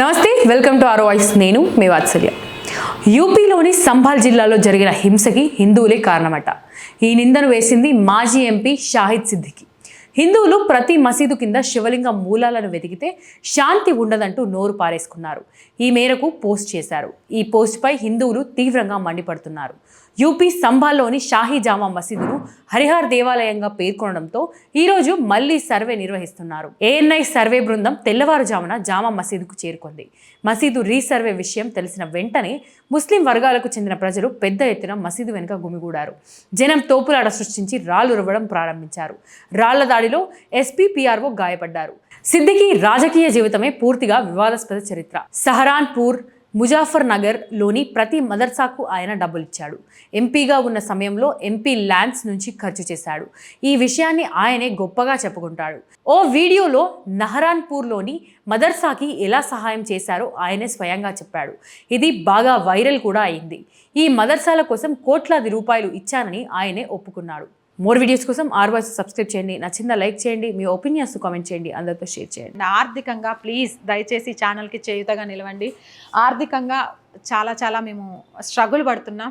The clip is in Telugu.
నమస్తే వెల్కమ్ టు ఆర్ వాయిస్ నేను మీ వాత్సల్య. యూపీలోని సంభాల్ జిల్లాలో జరిగిన హింసకి హిందువులే కారణమట. ఈ నిందను వేసింది మాజీ ఎంపీ షాహిద్ సిద్దికి. హిందువులు ప్రతి మసీదు కింద శివలింగ మూలాలను వెతికితే శాంతి ఉండదంటూ నోరు పారేసుకున్నారు. ఈ మేరకు పోస్ట్ చేశారు. ఈ పోస్ట్పై హిందువులు తీవ్రంగా మండిపడుతున్నారు. యూపీ సంభాల్లోని షాహీ జామా మసీదును హరిహర్ దేవాలయంగా పేర్కొనడంతో ఈరోజు మళ్ళీ సర్వే నిర్వహిస్తున్నారు. ఏఎన్ఐ సర్వే బృందం తెల్లవారుజామున జామా మసీదుకు చేరుకుంది. మసీదు రీసర్వే విషయం తెలిసిన వెంటనే ముస్లిం వర్గాలకు చెందిన ప్రజలు పెద్ద ఎత్తున మసీదు వెనుక గుమిగూడారు. జనం తోపులాట సృష్టించి రాళ్ళు రువ్వడం ప్రారంభించారు రాళ్ళ దాడిలో ఎస్పీ పిఆర్ఓ గాయపడ్డారు. సిద్దికి రాజకీయ జీవితమే పూర్తిగా వివాదాస్పద చరిత్ర. సహరాన్పూర్ ముజాఫర్ నగర్లోని ప్రతి మదర్సాకు ఆయన డబ్బులిచ్చాడు. ఎంపీగా ఉన్న సమయంలో ఎంపీ ల్యాండ్స్ నుంచి ఖర్చు చేశాడు. ఈ విషయాన్ని ఆయనే గొప్పగా చెప్పుకుంటాడు. ఓ వీడియోలో నహరాన్పూర్లోని మదర్సాకి ఎలా సహాయం చేశారో ఆయనే స్వయంగా చెప్పాడు. ఇది బాగా వైరల్ కూడా అయింది. ఈ మదర్సాల కోసం కోట్లాది రూపాయలు ఇచ్చానని ఆయనే ఒప్పుకున్నాడు. మోర్ వీడియోస్ కోసం ఆర్ వాయిస్ సబ్స్క్రైబ్ చేయండి. నచ్చిందా లైక్ చేయండి. మీ ఒపీనియన్స్ కామెంట్ చేయండి. అందరితో షేర్ చేయండి. ఆర్థికంగా ప్లీజ్ దయచేసి ఛానల్కి చేయుతగా నిలవండి. ఆర్థికంగా చాలా చాలా మేము స్ట్రగుల్ పడుతున్నాం.